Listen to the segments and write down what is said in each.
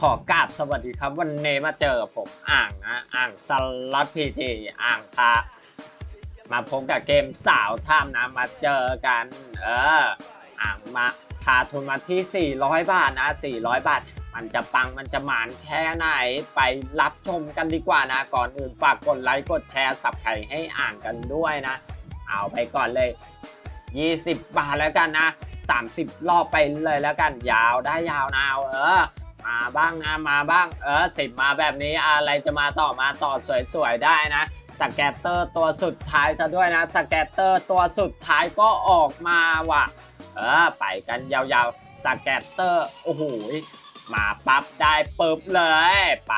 ขอกราบสวัสดีครับ วันนี้มาเจอกับผมอ่างนะอ่างสล็อตพีจีอ่างพระมาพบกับเกมสาวท่ามนะมาเจอกัน เอออ่างมาพาทุนมาที่ 400 บาทนะ 400 บาท มันจะปังมันจะหมานแค่ไหนไปรับชมกันดีกว่านะ ก่อนอื่นฝากกดไลค์กดแชร์สับไข่ให้อ่างกันด้วยนะ เอาไปก่อนเลย 20 บาทแล้วกันนะ 30 รอบไปเลยแล้วกันยาวได้ยาวนาวเออ มาบ้างนะมาบ้าง เออสิบมาแบบนี้อะไรจะมาต่อมาต่อสวยๆได้นะสแกตเตอร์ตัวสุดท้ายซะด้วยนะสแกตเตอร์ตัวสุดท้ายก็ออกมาว่ะ เออไปกันยาวๆสแกตเตอร์โอ้โหมาปั๊บได้ปุ๊บเลยไป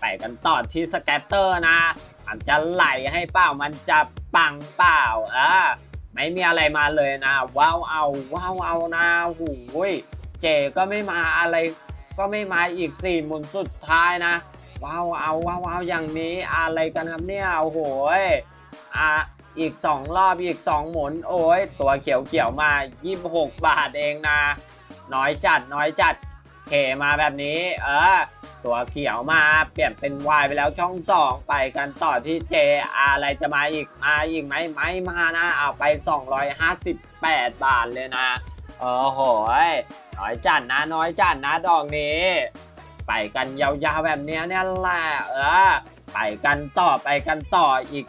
ไปกันต่อที่สแกตเตอร์นะ มันจะไหลให้เปล่ามันจะปังเปล่าเออไม่มีอะไรมาเลยนะ ว้าวเอาว้าวเอานะหูยเจก็ไม่มาอะไร ก็ไม่มาอีกสี่หมุนสุดท้ายนะว้าวเอาว้าวเอาอย่างนี้อะไรกันครับเนี่ยโอ้โหยอะอีกสองรอบอีกสองหมุน โอ้ยตัวเขียวเขียวๆมา26 บาทเองนะ น้อยจัดน้อยจัดเคมาแบบนี้ เออ ตัวเขียวมาเปลี่ยนเป็น Y ไปแล้วช่องสองไปกันต่อที่ J อะไรจะมาอีกมาอีกไหมไม่มานะ เอาไป 258 บาทเลยนะ โอ้โหย น้อยจัดนะน้อยจัดนะดอกนี้ ไปกันยาวๆแบบนี้เนี่ยแหละเออไปกันต่อไปกันต่ออีก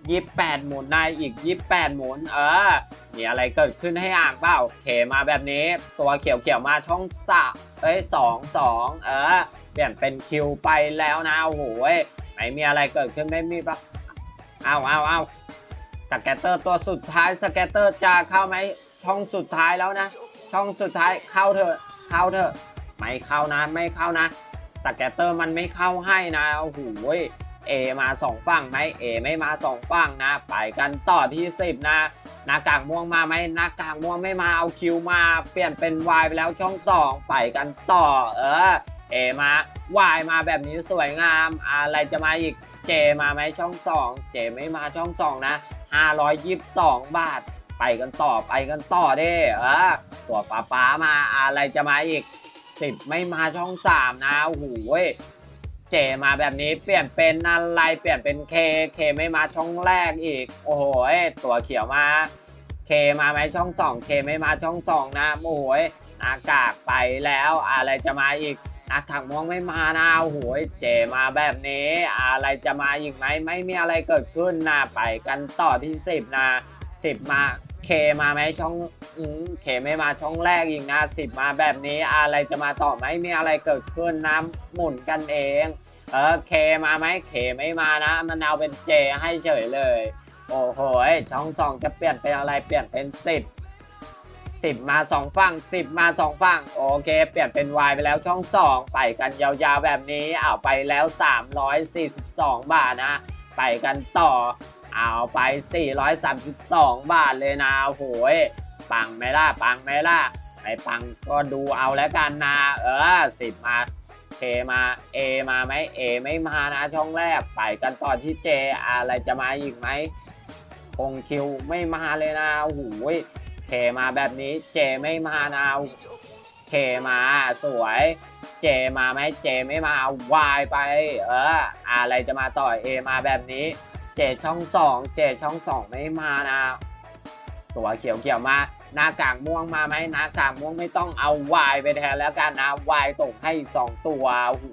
28หมุนนายอีก28หมุน เออมีอะไรเกิดขึ้นให้อ่างเปล่าเคมาแบบนี้ ตัวเขียวๆมาช่องสะเอ้ยสองสองเออเปลี่ยนเป็นคิวไปแล้วนะโอ้โหไม่มีอะไรเกิดขึ้นไม่มีปะเอาเอาเอาสแกตเตอร์ตัวสุดท้ายสแกตเตอร์จะเข้าไหมช่องสุดท้ายแล้วนะ ช่องสุดท้ายเข้าเถอะเข้าเถอะ ไม่เข้านะไม่เข้านะ สแกตเตอร์มันไม่เข้าให้นะโอ้โหเอมาสองฝั่งไหมเอไม่มาสองฝั่งนะ ไปกันต่อที่สิบนะหน้ากากม่วงมาไหมหน้ากากม่วงไม่มาเอาคิวมาเปลี่ยนเป็นวายไปแล้วช่องสองไปกันต่อ เออเอมาวายมาแบบนี้สวยงามอะไรจะมาอีกเจมาไหมช่องสองเจไม่มาช่องสองนะ522 บาท ไปกันต่อไปกันต่อเด้เออตัวป้าป้ามาอะไรจะมาอีกสิบไม่มาช่องสามนะโอ้โหเจมาแบบนี้เปลี่ยนเป็นอะไรเปลี่ยนเป็นเคเคไม่มาช่องแรกอีก โอ้โหตัวเขียวมาเคมาไหมช่องสองเคไม่มาช่องสองนะโอ้โหยหน้ากากไปแล้วอะไรจะมาอีกน้ากากม่วงไม่มานะโอ้โหเจมาแบบนี้ อะไรจะมาอีกไหมไม่มีอะไรเกิดขึ้นนะไปกันต่อที่สิบนะสิบมา เคมาไหมช่องอืมเคไม่มาช่องแรกอีกนะสิบมาแบบนี้อะไรจะมาต่อไหมมีอะไรเกิดขึ้นนะหมุนกันเอง เออเคมาไหมเคไม่มานะ มันเอาเป็นเจให้เฉยเลย โอ้โหช่องสองจะเปลี่ยนเป็นอะไรเปลี่ยนเป็นสิบสิบมาสองฝั่งสิบมาสองฝั่งโอเคเปลี่ยนเป็น Y ไปแล้วช่องสองไปกันยาวๆแบบนี้เอาไปแล้ว 342 บาทนะ ไปกันต่อ เอาไป 432 บาทเลยนะโอ้โหยปังไหมล่ะปังไหมล่ะไอปังก็ดูเอาแล้วกันนะ เออสิบมาเคมา A มาไหม A ไม่มานะช่องแรกไปกันต่อที่ J อะไรจะมาอีกไหมคงคิวไม่มาเลยนะโอ้โหยเคมาแบบนี้ J ไม่มานะเคมาสวยเจมาไหมเจไม่มาวายไป เออ อะไรจะมาต่อ A มาแบบนี้ เจช่องสองเจช่องสองไม่มานะ ตัวเขียวเขียวๆมาหน้ากากม่วงมาไหมหน้ากากม่วงไม่ต้องเอาวายไปแทนแล้วกันนะวายส่งให้สองตัวโอ้โห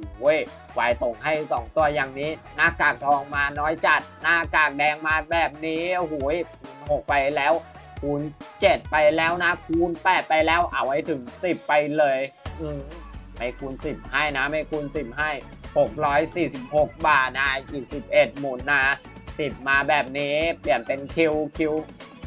วายส่งให้สองตัวอย่างนี้ หน้ากากทองมาน้อยจัด หน้ากากแดงมาแบบนี้โอ้โหหกไปแล้ว คูณเจ็ดไปแล้วนะ คูณแปดไปแล้วเอาไว้ถึงสิบไปเลยอืมไม่คูณสิบให้นะ ไม่คูณสิบให้หกร้อยสี่สิบหกบาทนะอีกสิบเอ็ดหมุนนะ สิบมาแบบนี้เปลี่ยนเป็นคิวคิว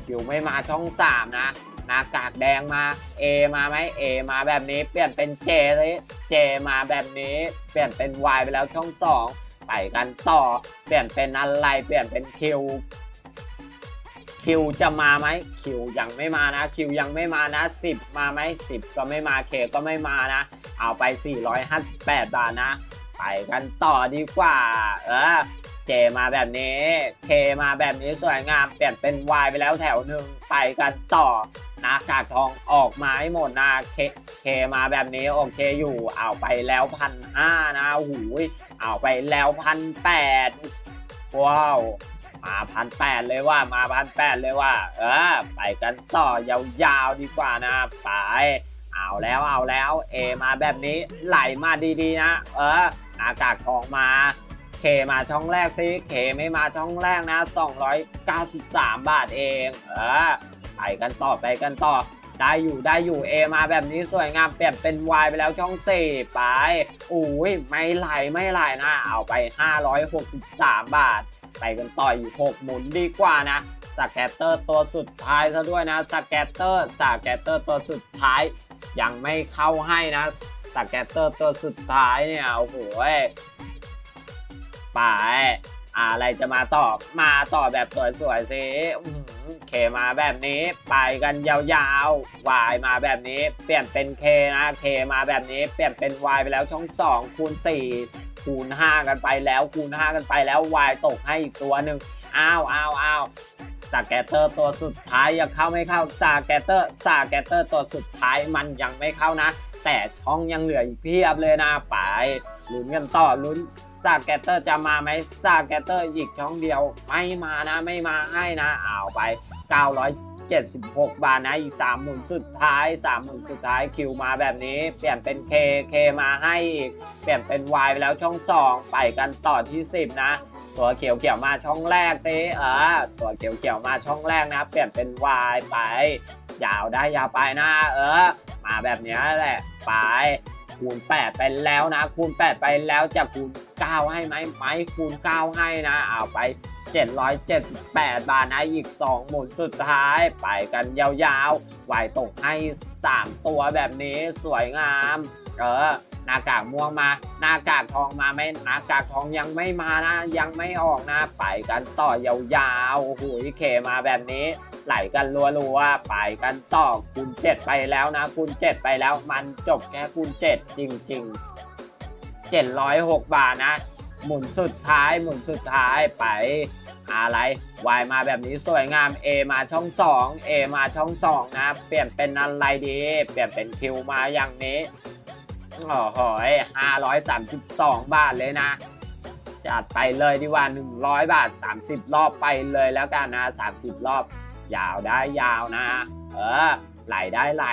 คิวไม่มาช่องสามนะหน้ากากแดงมา A มาไหม A มาแบบนี้ เปลี่ยนเป็น J เลย J มาแบบนี้ เปลี่ยนเป็น Y ไปแล้วช่องสองไปกันต่อ เปลี่ยนเป็นอะไร เปลี่ยนเป็นคิวคิวจะมาไหมคิวยังไม่มานะ คิวยังไม่มานะสิบมาไหมสิบก็ไม่มาเคก็ไม่มานะ เอาไป 458 บาทนะ ไปกันต่อดีกว่า เออ เจมาแบบนี้ เคมาแบบนี้สวยงาม เปลี่ยนเป็น Y ไปแล้วแถวหนึ่งไปกันต่อน้ากากทองออกมาให้หมดนะเคเคมาแบบนี้โอเคอยู่เอาไปแล้วพันห้านะหูยเอาไปแล้วพันแปดว้าวมาพันแปดเลยว่ามาพันแปดเลยว่า เออ ไปกันต่อยาวๆดีกว่านะไปเอาแล้วเอาแล้วเอมาแบบนี้ไหลมาดีๆนะ เออหน้ากากทองมา เคมาช่องแรกสิเคไม่มาช่องแรกนะ 293 บาทเอง เออไปกันต่อไปกันต่อ ได้อยู่ได้อยู่เอมาแบบนี้สวยงามเปลี่ยนเป็น Y ไปแล้วช่อง4ไปอุ้ยไม่ไหลไม่ไหลนะ เอาไป 563 บาท ไปกันต่ออีก6หมุนดีกว่านะสแกตเตอร์ตัวสุดท้ายซะด้วยนะสแกตเตอร์สแกตเตอร์ตัวสุดท้าย ยังไม่เข้าให้นะสแกตเตอร์ตัวสุดท้ายเนี่ยโอ้โห ไปอะไรจะมาต่อมาต่อแบบสวยๆสิเคมาแบบนี้ไปกันยาวๆ Y มาแบบนี้ เปลี่ยนเป็น K นะ K มาแบบนี้ เปลี่ยนเป็น Y ไปแล้วช่อง2คูณ4คูณ5กันไปแล้วคูณ5กันไปแล้ว Y ตกให้อีกตัวหนึ่งอ้าวอ้าวอ้าวสแกตเตอร์ตัวสุดท้ายยังเข้าไม่เข้าสแกตเตอร์สแกตเตอร์ตัวสุดท้ายมันยังไม่เข้านะ แต่ช่องยังเหลืออีกเพียบเลยนะไปลุ้นกันต่อลุ้น สแกตเตอร์จะมาไหมสแกตเตอร์อีกช่องเดียว ไม่มานะไม่มาให้นะเอาวไป 976 บาทนะอีก3หมุนสุดท้าย3หมุนสุดท้ายคิวมาแบบนี้ เปลี่ยนเป็น K K มาให้อีก เปลี่ยนเป็น Y ไปแล้วช่อง 2 ไปกันต่อที่ 10 นะ ตัวเขียวเขียวมาช่องแรกสิเออตัวเขียวเขียวมาช่องแรกนะ เปลี่ยนเป็น Y ไปยาวได้ยาวไปนะ เออ มาแบบนี้แหละไป คูณ 8 ไปแล้วนะ คูณ 8 ไปแล้วจะคูณ 9 ให้ไหมไหมคูณ 9 ให้นะเอาไป 778 บาทนะอีก 2 หมุนสุดท้าย ไปกันยาวๆไหวตกให้ 3 ตัวแบบนี้สวยงาม เออ หน้ากากม่วงมา หน้ากากทองมาไหมหน้ากากทองยังไม่มานะ ยังไม่ออกนะไปกันต่อยาวๆโอ้โหเคมาแบบนี้ไหลกันรัวๆไปกันต่อคูณ7ไปแล้วนะคูณ7ไปแล้ว มันจบแค่คูณ7จริงๆ 706 บาทนะ หมุนสุดท้ายหมุนสุดท้ายไปอะไร Y มาแบบนี้สวยงาม A มาช่อง 2 A มาช่อง 2 นะ เปลี่ยนเป็นอะไรดี เปลี่ยนเป็นคิวมาอย่างนี้ โอ้โห532บสองบาทเลยนะ จัดไปเลยดีกว่า100บาท30รอบไปเลยแล้วกันนะ30รอบ ยาวได้ยาวนะ เออไหลได้ไหล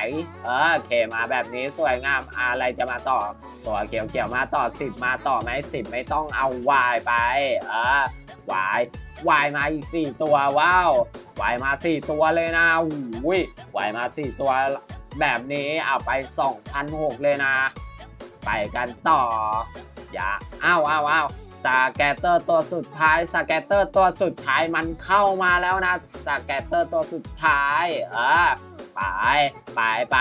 เออเคมาแบบนี้สวยงามอะไรจะมาต่อ ตัวเขียวเขียวๆมาต่อ10มาต่อไหม10ไม่ต้องเอา Y ไป เออ Y Y มาอีก4ตัวว้าว Y มา4ตัวเลยนะอุ้ย Y มา4ตัวแบบนี้เอาไป2,006เลยนะ ไปกันต่อ อย่าอ้าวอ้าวอ้าวสแกตเตอร์ตัวสุดท้ายสแกตเตอร์ตัวสุดท้ายมันเข้ามาแล้วนะสแกตเตอร์ตัวสุดท้าย เออไปไปไป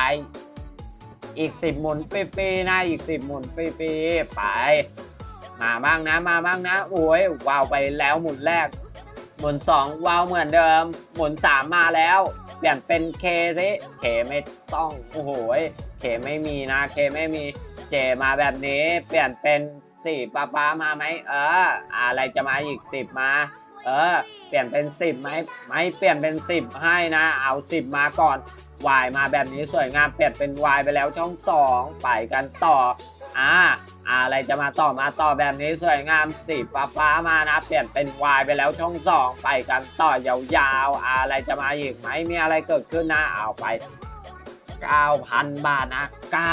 อีก10หมุนปีๆนะอีก10หมุนปีๆไป มาบ้างนะมาบ้างนะโอ้ยวาวไปแล้วหมุนแรก หมุน2วาวเหมือนเดิม หมุน3มมาแล้ว เปลี่ยนเป็นเคสิเคไม่ต้องโอ้โหเคไม่มีนะเคไม่มี เจมาแบบนี้เปลี่ยนเป็นสี่ป้าป้ามาไหมเออ อะไรจะมาอีกสิบมา เออ เปลี่ยนเป็นสิบไหมไม่เปลี่ยนเป็นสิบให้นะ เอาสิบมาก่อน Y มาแบบนี้สวยงามเปลี่ยนเป็น Y ไปแล้วช่องสองไปกันต่ออ่าอะไรจะมาต่อมาต่อแบบนี้สวยงามสีฟ้าฟ้ามานะ เปลี่ยนเป็น Y ไปแล้วช่องสองไปกันต่อยาวๆ อะไรจะมาอีกไหมมีอะไรเกิดขึ้นนะเอาไป 9,000 บาทนะ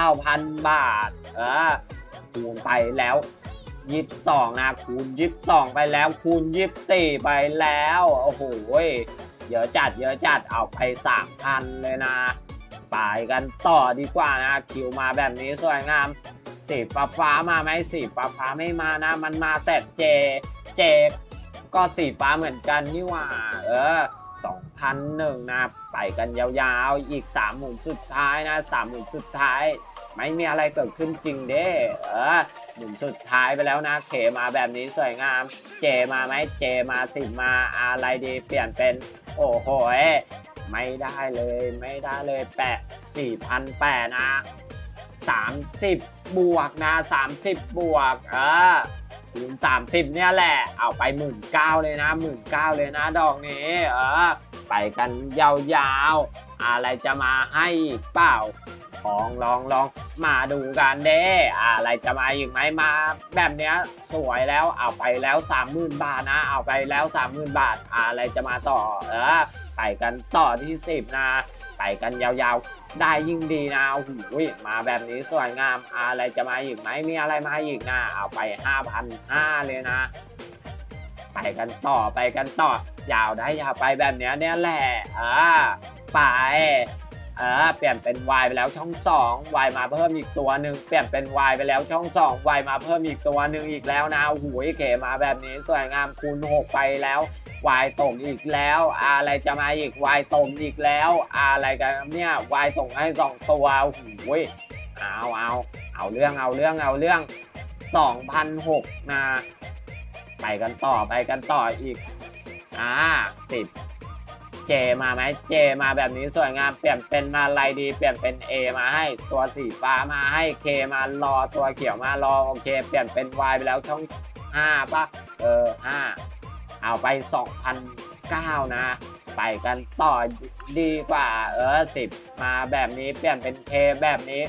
9,000 บาท เออคูณไปแล้วยี่สิบสองนะคูณยี่สิบสองไปแล้ว คูณยี่สิบสี่ไปแล้ว โอ้โหเยอะจัดเยอะจัดเอาไปสามพันเลยนะไปกันต่อดีกว่านะคิวมาแบบนี้สวยงามสีฟ้าฟ้ามาไหมสีฟ้าฟ้าไม่มานะ มันมาแต่เจ เจ ก็สีฟ้าเหมือนกันนี่หว่า เออ 2,001 นะ ไปกันยาวๆ อีก 3 หมุนสุดท้ายนะ 3 หมุนสุดท้าย ไม่มีอะไรเกิดขึ้นจริงเด้ เออ หมุนสุดท้ายไปแล้วนะ เคมาแบบนี้สวยงาม เจมาไหมเจมาสิมาอะไรดีเปลี่ยนเป็น โอ้โห ไม่ได้เลย ไม่ได้เลยแปะ4,000แปะนะ 30 บวกนะ 30 บวก เออ คูณ30 เนี่ยแหละ เอาไปหมื่นเก้าเลยนะหมื่นเก้าเลยนะดอกนี้ เออ ไปกันยาวๆ อะไรจะมาให้อีกเปล่าลองลองลองมาดูกันเด้อะไรจะมาอีกไหมมา แบบเนี้ยสวยแล้วเอาไปแล้วสามหมื่นบาทนะ เอาไปแล้วสามหมื่นบาท อะไรจะมาต่อ เออ ไปกันต่อที่สิบนะ ไปกันยาวๆ ได้ยิ่งดีนะโอ้โหมาแบบนี้สวยงามอะไรจะมาอีกไหมมีอะไรมาอีกนะเอาไปห้าพันห้าเลยนะ ไปกันต่อไปกันต่อ ยาวได้ยาวไปแบบเนี้ยเนี่ยแหละอ่าไป ออเปลี่ยนเป็น Y ไปแล้วช่อง 2 Y มาเพิ่มอีกตัวหนึ่งเปลี่ยนเป็น Y ไปแล้วช่อง 2 Y มาเพิ่มอีกตัวหนึ่งอีกแล้วนะโอ้โหเก๋มาแบบนี้สวยงามคูณ 6 ไปแล้ว Y ตกอีกแล้วอะไรจะมาอีก Y ตกอีกแล้วอะไรกันเนี่ย Y ส่งให้สองตัวโอ้โหเอาเอาเอาเรื่องเอาเรื่องเอาเรื่อง2,006นะไปกันต่อไปกันต่ออีกอ่าสิบ เจมาไหมเจมาแบบนี้สวยงามเปลี่ยนเป็นมาอะไรดี เปลี่ยนเป็น A มาให้ตัวสีฟ้ามาให้ K มารอตัวเขียวมารอโอเค เปลี่ยนเป็น Y ไปแล้วช่อง5ป่ะเออ5เอาไป 2,009 นะ ไปกันต่อดีกว่า เออ 10 มาแบบนี้เปลี่ยนเป็น K แบบนี้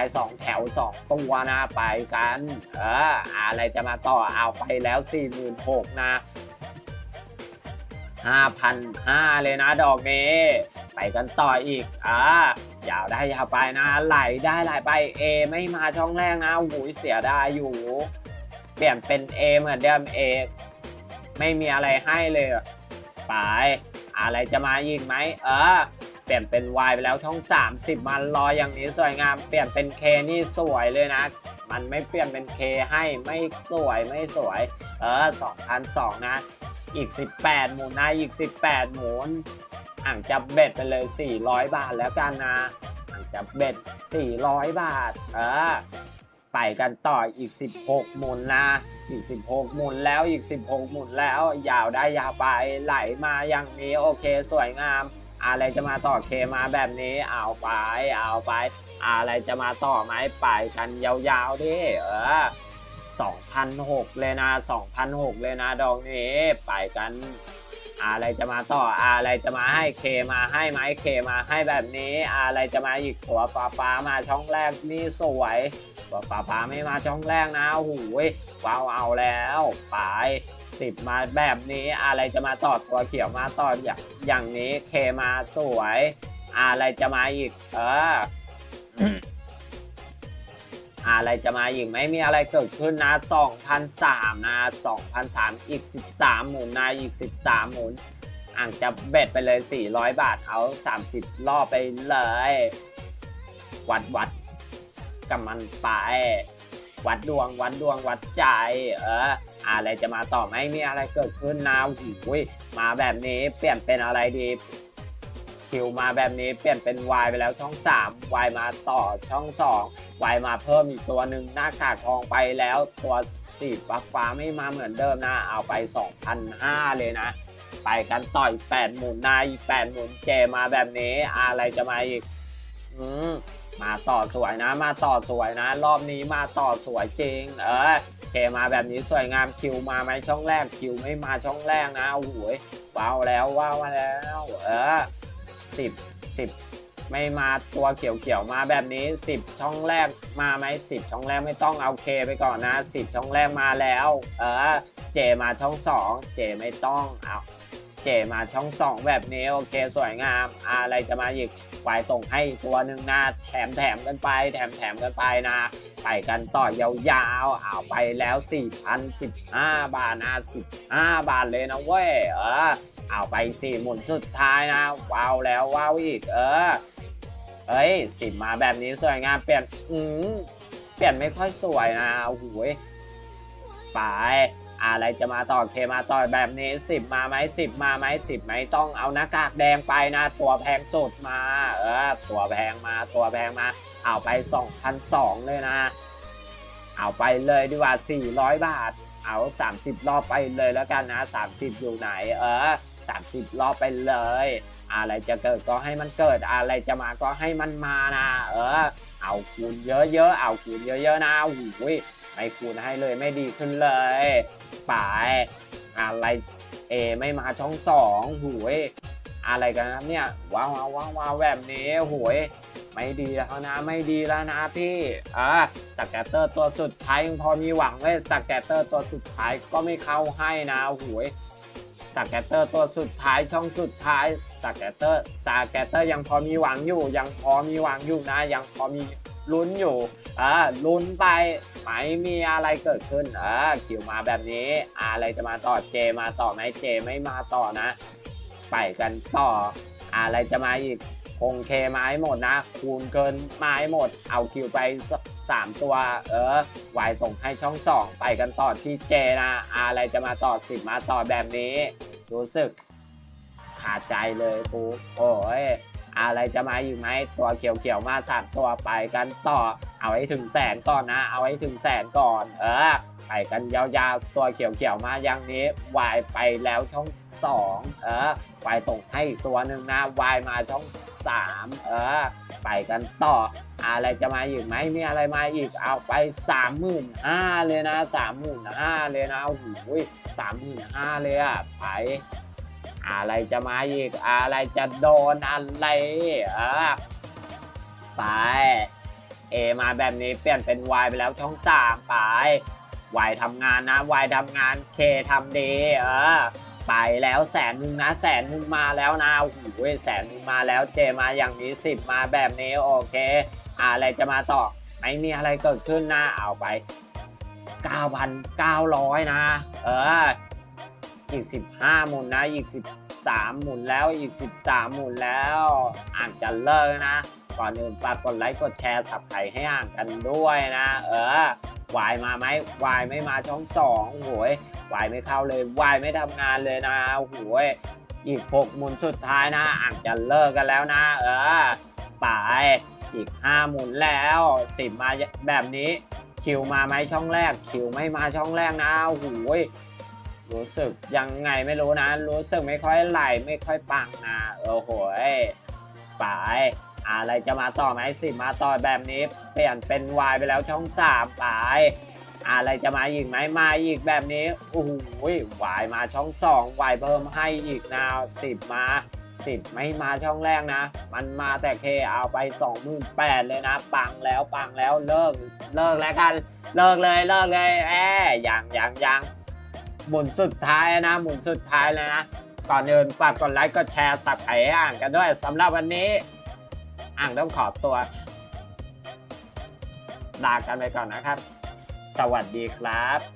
Y สองแถวสองตัวนะไปกัน เอออะไรจะมาต่อเอาไปแล้ว 4 6 0 0 0นะ 5,500 เลยนะดอกนี้ไปกันต่ออีก อ่ายาวได้ยาวไปนะ ไหลได้ไหลไป A ไม่มาช่องแรกนะโอ้โหเสียดายอยู่ เปลี่ยนเป็น A เหมือนเดิม A ไม่มีอะไรให้เลยไปอะไรจะมาอีกไหม เออ เปลี่ยนเป็น Y ไปแล้วช่อง 30 มันรออย่างนี้สวยงาม เปลี่ยนเป็น K นี่สวยเลยนะ มันไม่เปลี่ยนเป็น K ให้ไม่สวยไม่สวย เออ2,002นะ อีก 18 หมุนนะอีก 18 หมุนอ่างจับเบ็ดไปเลย 400 บาทแล้วกันนะอ่างจับเบ็ด 400 บาท เออไปกันต่ออีก 16 หมุนนะอีก 16 หมุนแล้วอีก 16 หมุนแล้วยาวได้ยาวไปไหลมาอย่างนี้โอเคสวยงาม อะไรจะมาต่อเคมาแบบนี้เอาไปเอาไป อะไรจะมาต่อไหมไปกันยาวๆดิเออ 2,006 เลยนะ 2,006 เลยนะ ดอกนี้ไปกัน อะไรจะมาต่อ อะไรจะมาให้เคมาให้ไหมเคมาให้แบบนี้ อะไรจะมาอีกตัวฟ้าฟ้ามาช่องแรกนี่สวยตัวฟ้าฟ้าไม่มาช่องแรกนะโอ้โหว้าวเอาแล้วไปสิบมาแบบนี้อะไรจะมาต่อตัวเขียวมาต่ออย่างอย่างนี้เคมาสวย อะไรจะมาอีก เออ อะไรจะมาอีกไหมมีอะไรเกิดขึ้นนะ2,003นะ2,003อีก 13 หมุนนะอีก 13 หมุน อ่างจะเบ็ดไปเลย 400 บาทเอา 30 รอบไปเลย วัดวัดกับมันไป วัดดวงวัดดวงวัดใจ เออ อะไรจะมาต่อไหมมีอะไรเกิดขึ้นนะหูยมาแบบนี้เปลี่ยนเป็นอะไรดี คิวมาแบบนี้เปลี่ยนเป็น Y ไปแล้วช่อง3 Y มาต่อช่อง2 Y มาเพิ่มอีกตัวหนึ่งหน้ากากทองไปแล้วตัวสีฟ้าฟ้าไม่มาเหมือนเดิมนะ เอาไป 2,500 เลยนะ ไปกันต่อย8หมุนนายอีก8หมุนเจมาแบบนี้อะไรจะมาอีก อืมมาต่อสวยนะ มาต่อสวยนะ รอบนี้มาต่อสวยจริง เออเคมาแบบนี้สวยงามคิวมาไหมช่องแรกคิวไม่มาช่องแรกนะโอ้โหว้าวแล้วว้าวมาแล้ว เออ สิบสิบไม่มาตัวเขียวๆมาแบบนี้สิบช่องแรกมาไหมสิบช่องแรกไม่ต้องเอาเคไปก่อนนะสิบช่องแรกมาแล้ว เออเจมาช่องสองเจไม่ต้องเอาเจมาช่องสองแบบนี้โอเคสวยงาม อะไรจะมาอีกควายส่งให้ตัวหนึ่งนะแถมแถมกันไป แถมแถมกันไปนะ ไปกันต่อยาวๆเอาไปแล้ว 4,015 บาทนะ15 บาทเลยนะเว้ยเออเอาไปสี่หมุนสุดท้ายนะ ว้าวแล้วว้าวอีก เออเอ้ยสิบมาแบบนี้สวยงามเปลี่ยนอืมเปลี่ยนไม่ค่อยสวยนะโอ้โหยไปอะไรจะมาต่อเคมาต่อแบบนี้สิบมาไหมสิบมาไหมสิบไหมต้องเอาหน้ากากแดงไปนะ ตัวแพงสุดมา เออ ตัวแพงมาตัวแพงมา เอาไป 2,002 เลยนะ เอาไปเลยดีกว่า 400 บาท เอา 30 รอบไปเลยแล้วกันนะ 30 อยู่ไหน เออ 30 รอบไปเลย อะไรจะเกิดก็ให้มันเกิด อะไรจะมาก็ให้มันมานะ เออ เอาคูณเยอะๆ เอาคูณเยอะๆ นะโอ้ยไม่คูณให้เลยไม่ดีขึ้นเลยไปอะไรเอไม่มาช่องสองหูย อะไรกันนะเนี่ยว้าวว้าวว้าวาวแบบนี้โหยไม่ดีแล้วนะไม่ดีแล้วนะพี่อ่าสแกตเตอร์ตัวสุดท้ายยังพอมีหวังเลยสแกตเตอร์ตัวสุดท้ายก็ไม่เข้าให้นะโหยสแกตเตอร์ตัวสุดท้ายช่องสุดท้ายสแกตเตอร์สแกตเตอร์ยังพอมีหวังอยู่ ยังพอมีหวังอยู่นะ ยังพอมีลุ้นอยู่อ่าลุ้นไปไม่มีอะไรเกิดขึ้นเออคิวมาแบบนี้ อะไรจะมาต่อเจมาต่อไหมเจไม่มาต่อนะ ไปกันต่อ อะไรจะมาอีกคงเคไม้หมดนะ คูณเกินไม้หมด เอาคิวไปสามตัว เออวายส่งให้ช่องสองไปกันต่อที่เจนะ อะไรจะมาต่อสิบมาต่อแบบนี้ รู้สึกขาดใจเลยกูโอ้ยอะไรจะมาอีกไหมตัวเขียวๆมาสามตัวไปกันต่อ เอาให้ถึงแสนก่อนนะ เอาให้ถึงแสนก่อน เออไปกันยาวๆตัวเขียวๆมาอย่างนี้วายไปแล้วช่อง สองเออวายส่งให้อีกตัวหนึ่งนะวายมาช่องสามเออไปกันต่ออะไรจะมาอีกไหมมีอะไรมาอีกเอาไปสามหมื่นห้าเลยนะสามหมื่นห้าเลยนะโอ้โหสามหมื่นห้าเลยอะไปอะไรจะมาอีกอะไรจะโดนอะไรเออไปเอมาแบบนี้เปลี่ยนเป็น Y ไปแล้วช่องสามไป Y ทำงานนะ Y ทำงาน K ทำดีเออ ไปแล้วแสนหนึ่งนะแสนหนึ่งมาแล้วนะโอ้โหแสนหนึ่งมาแล้วเจมาอย่างนี้สิบมาแบบนี้โอเค อะไรจะมาต่อไม่มีอะไรเกิดขึ้นนะเอาไป 9,900 นะ เอออีก 15 หมุนนะ อีก 13 หมุนแล้วอีก 13 หมุนแล้วอ่านจะเลิกนะ ก่อนอื่นฝากกดไลค์กดแชร์สับไข่ให้อ่านกันด้วยนะ เออวายมาไหมวายไม่มาช่องสองโหย วายไม่เข้าเลยวายไม่ทำงานเลยนะโหยอีกหกหมุนสุดท้ายนะ อ่านจะเลิกกันแล้วนะ เออไปอีกห้าหมุนแล้วสิบมาแบบนี้คิวมาไหมช่องแรก คิวไม่มาช่องแรกนะโอ้โหยรู้สึกยังไงไม่รู้นะ รู้สึกไม่ค่อยไหลไม่ค่อยปังนะโอ้โหยไปอะไรจะมาต่อไหมสิมาต่อแบบนี้ เปลี่ยนเป็น Y ไปแล้วช่องสามไป อะไรจะมาอีกไหมมาอีกแบบนี้โอ้โหยวายมาช่องสองวายเพิ่มให้อีกนาสิบมาสิบไม่มาช่องแรกนะ มันมาแต่เคเอาไปสองหมื่นแปดเลยนะ ปังแล้วปังแล้วเลิกเลิกแล้วกัน เลิกเลยเลิกเลยแอบยังยังยังหมุนสุดท้ายนะ หมุนสุดท้ายเลยนะก่อนอื่นฝากกดไลค์กดแชร์สับไข่อ่านกันด้วยสำหรับวันนี้ อ่างต้องขอตัวลากันไปก่อนนะครับ สวัสดีครับ